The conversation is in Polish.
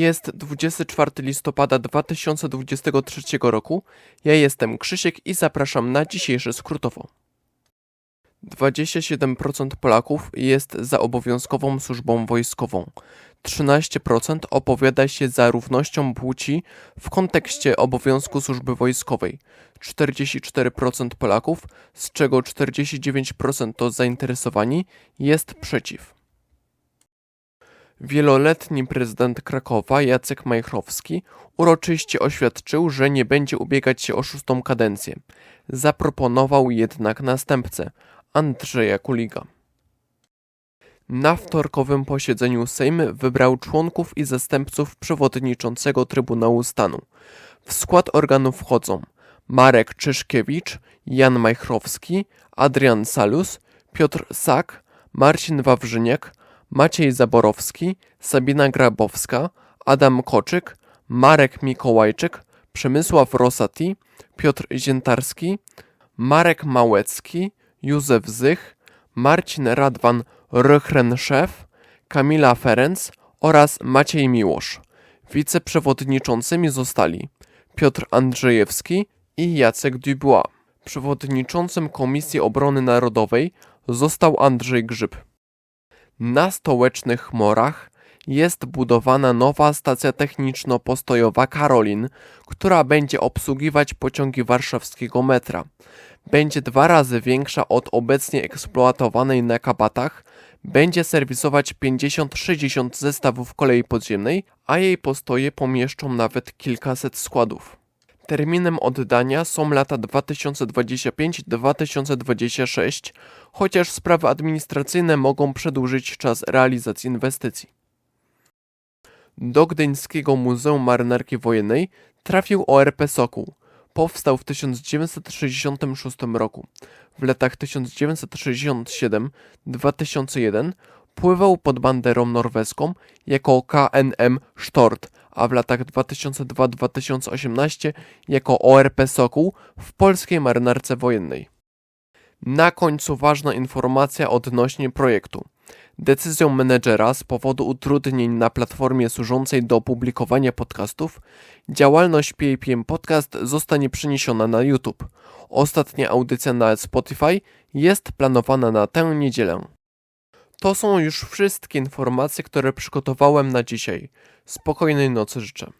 Jest 24 listopada 2023 roku. Ja jestem Krzysiek i zapraszam na dzisiejsze skrótowo. 27% Polaków jest za obowiązkową służbą wojskową. 13% opowiada się za równością płci w kontekście obowiązku służby wojskowej. 44% Polaków, z czego 49% to zainteresowani, jest przeciw. Wieloletni prezydent Krakowa Jacek Majchrowski uroczyście oświadczył, że nie będzie ubiegać się o szóstą kadencję. Zaproponował jednak następcę Andrzeja Kuliga. Na wtorkowym posiedzeniu Sejm wybrał członków i zastępców przewodniczącego Trybunału Stanu. W skład organów wchodzą Marek Czyszkiewicz, Jan Majchrowski, Adrian Salus, Piotr Sak, Marcin Wawrzyniak, Maciej Zaborowski, Sabina Grabowska, Adam Koczyk, Marek Mikołajczyk, Przemysław Rosati, Piotr Ziętarski, Marek Małecki, Józef Zych, Marcin Radwan Rychrenszew, Kamila Ferenc oraz Maciej Miłosz. Wiceprzewodniczącymi zostali Piotr Andrzejewski i Jacek Dubois. Przewodniczącym Komisji Obrony Narodowej został Andrzej Grzyb. Na stołecznych chmurach jest budowana nowa stacja techniczno-postojowa Karolin, która będzie obsługiwać pociągi warszawskiego metra. Będzie dwa razy większa od obecnie eksploatowanej na Kabatach, będzie serwisować 50-60 zestawów kolei podziemnej, a jej postoje pomieszczą nawet kilkaset składów. Terminem oddania są lata 2025-2026, chociaż sprawy administracyjne mogą przedłużyć czas realizacji inwestycji. Do Gdyńskiego Muzeum Marynarki Wojennej trafił ORP Sokół. Powstał w 1966 roku. W latach 1967-2001 pływał pod banderą norweską jako KNM Stort, a w latach 2002-2018 jako ORP Sokół w polskiej marynarce wojennej. Na końcu ważna informacja odnośnie projektu. Decyzją menedżera z powodu utrudnień na platformie służącej do publikowania podcastów, działalność PAPM Podcast zostanie przeniesiona na YouTube. Ostatnia audycja na Spotify jest planowana na tę niedzielę. To są już wszystkie informacje, które przygotowałem na dzisiaj. Spokojnej nocy życzę.